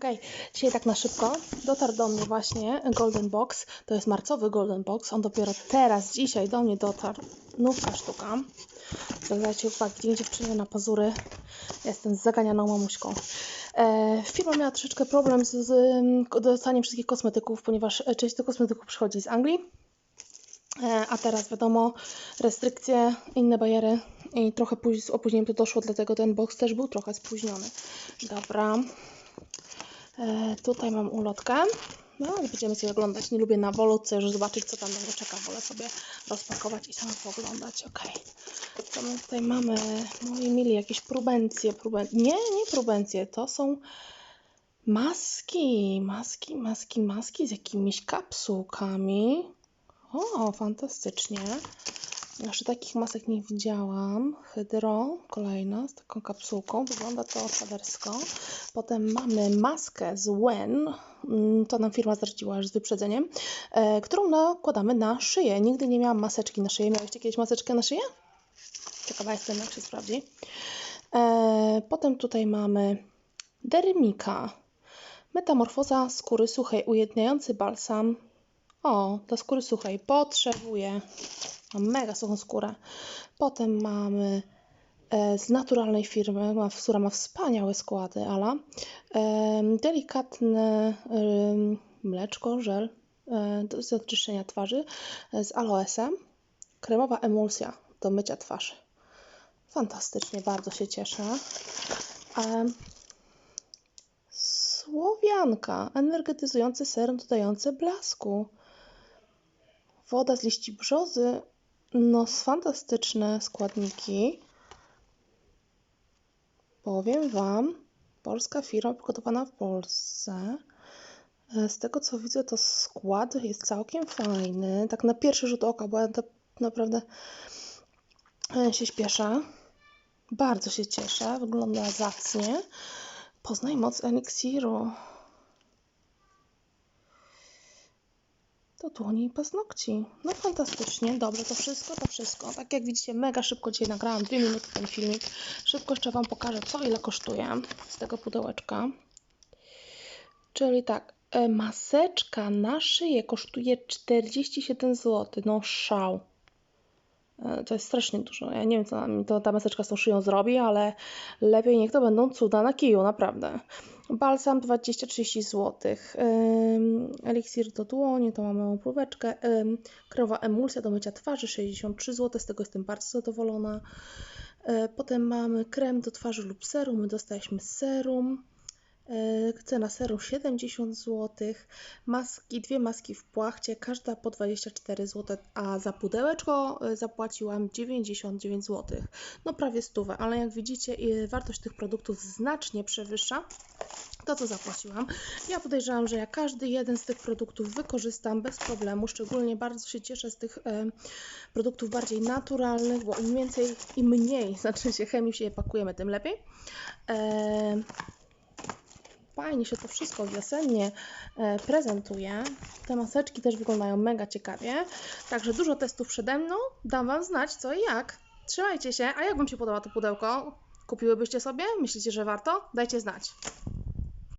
Okej, dzisiaj tak na szybko dotarł do mnie właśnie Golden Box. To jest marcowy Golden Box. On dopiero teraz, dzisiaj do mnie dotarł. Nówka sztuka. Zwracajcie uwagę, gdzie dziewczyny na pazury. Jestem zaganianą mamuśką. E, firma miała troszeczkę problem z, z dostaniem wszystkich kosmetyków, ponieważ e, część tych kosmetyków przychodzi z Anglii. E, a teraz wiadomo, restrykcje, inne bariery i trochę póź- z opóźnieniem to doszło, dlatego ten box też był trochę spóźniony. Dobra. E, tutaj mam ulotkę. No, ale będziemy sobie oglądać. Nie lubię na wolutce już zobaczyć, co tam mnie czeka. Wolę sobie rozpakować i sama pooglądać. Ok. Co my tutaj mamy? Moi mili, jakieś prubencje. Pruben... Nie, nie prubencje. To są maski. Maski, maski, maski z jakimiś kapsułkami. O, fantastycznie. Jeszcze takich masek nie widziałam. Hydro, kolejna z taką kapsułką. Wygląda to szadersko. Potem mamy maskę z Wen. Mm, To nam firma zdradziła już z wyprzedzeniem, e, którą nakładamy na szyję. Nigdy nie miałam maseczki na szyję. Miałyście kiedyś maseczkę na szyję? Ciekawa jestem, jak się sprawdzi. E, potem tutaj mamy Dermika. Metamorfoza skóry suchej, ujedniający balsam. O, dla skóry suchej. Potrzebuję. Mam mega suchą skórę. Potem mamy e, z naturalnej firmy, ma, która ma wspaniałe składy, Ala. Em, delikatne em, mleczko, żel e, do, czyszczenia twarzy e, z aloesem. Kremowa emulsja do mycia twarzy. Fantastycznie, bardzo się cieszę. Słowianka, energetyzujący serum dodający blasku. Woda z liści brzozy, no fantastyczne składniki. Powiem Wam, polska firma przygotowana w Polsce. E, Z tego co widzę, to skład jest całkiem fajny. Tak na pierwszy rzut oka, bo ja naprawdę e, się śpieszę. Bardzo się cieszę, wygląda zacnie. Poznaj moc eliksiru. Do dłoni i paznokci. No fantastycznie, dobrze, to wszystko, to wszystko. Tak jak widzicie, mega szybko dzisiaj nagrałam, dwie minuty ten filmik. Szybko jeszcze Wam pokażę, co ile kosztuje z tego pudełeczka. Czyli tak, e, maseczka na szyję kosztuje 47 zł. No szał. E, To jest strasznie dużo. Ja nie wiem, co to ta maseczka z tą szyją zrobi, ale lepiej niech to będą cuda na kiju, naprawdę. Balsam 20-30 zł. Eliksir do dłoni, to mamy. Ym, Krowa emulsja do mycia twarzy 63 zł, z tego jestem bardzo zadowolona. E, Potem mamy krem do twarzy lub serum. My dostaliśmy serum. E, Cena serum 70 zł. Maski, dwie maski w płachcie, każda po 24 zł, a za pudełeczko e, zapłaciłam 99 zł. No prawie stówę, ale jak widzicie e, wartość tych produktów znacznie przewyższa to, co zapłaciłam. Ja podejrzewam, że ja każdy jeden z tych produktów wykorzystam bez problemu. Szczególnie bardzo się cieszę z tych e, produktów bardziej naturalnych, bo im więcej, im mniej, znaczy się chemii się je pakujemy, tym lepiej. Fajnie się to wszystko wiosennie e, prezentuje. Te maseczki też wyglądają mega ciekawie. Także dużo testów przede mną. Dam Wam znać co i jak. Trzymajcie się. A jak Wam się podoba to pudełko? Kupiłybyście sobie? Myślicie, że warto? Dajcie znać.